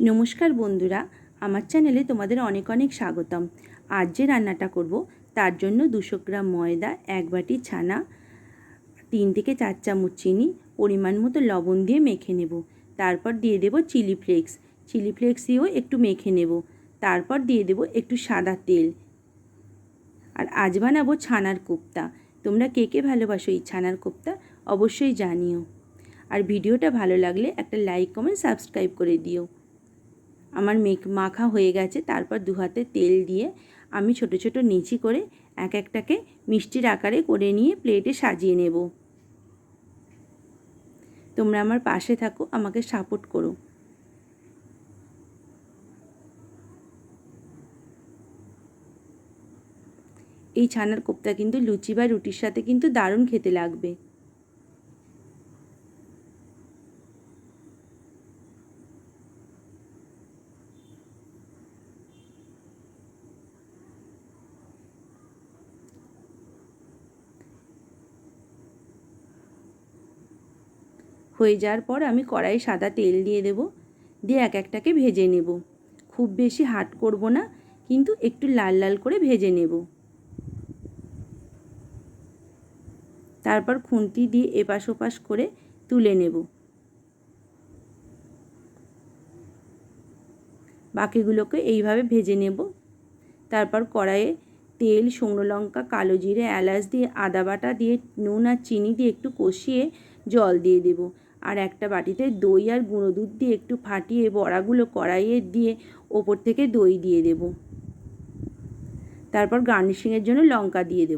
নমস্কার বন্ধুরা, আমার চ্যানেলে তোমাদের অনেক অনেক স্বাগতম। আজ যে রান্নাটা করব, তার জন্য দুশো গ্রাম ময়দা, এক বাটি ছানা, তিন থেকে চার চামচ চিনি, পরিমাণ মতো লবণ দিয়ে মেখে নেব। তারপর দিয়ে দেব চিলি ফ্লেক্স। চিলি ফ্লেক্স দিয়েও একটু মেখে নেব। তারপর দিয়ে দেব একটু সাদা তেল। আর আজ বানাবো ছানার কোপ্তা। তোমরা কে কে ভালোবাসো এই ছানার কোপ্তা, অবশ্যই জানিও। আর ভিডিওটা ভালো লাগলে একটা লাইক, কমেন্ট, সাবস্ক্রাইব করে দিও। আমার মেক, মাখা হয়ে গেছে, তারপর দু হাতে তেল দিয়ে আমি ছোট ছোট নিচি করে এক একটাকে মিষ্টির আকারে করে নিয়ে প্লেটে সাজিয়ে নেব। তোমরা আমার পাশে থাকো, আমাকে সাপোর্ট করো। এই ছানার কোপ্তা কিন্তু লুচি বা রুটির সাথে কিন্তু দারুণ খেতে লাগবে। হয়ে যাওয়ার পর আমি কড়াই সাদা তেল দিয়ে দেব। দিয়ে এক একটাকে ভেজে নেব। খুব বেশি হাট করব না, কিন্তু একটু লাল লাল করে ভেজে নেব। তারপর খুন্তি দিয়ে এপাশ ওপাশ করে তুলে নেব। বাকিগুলোকে এইভাবে ভেজে নেব। তারপর কড়াইয়ে তেল, শুকনো লঙ্কা, কালো জিরে, এলাচ দিয়ে আদা বাটা দিয়ে নুন আর চিনি দিয়ে একটু কষিয়ে জল দিয়ে দেব। আর একটা বাটিতে দই আর গুঁড়ো দুধ দিয়ে একটু ফাটিয়ে বড়াগুলো কড়াইয়ে দিয়ে ওপর থেকে দই দিয়ে দেব। তারপর গার্নিশিংয়ের জন্য লঙ্কা দিয়ে দেব।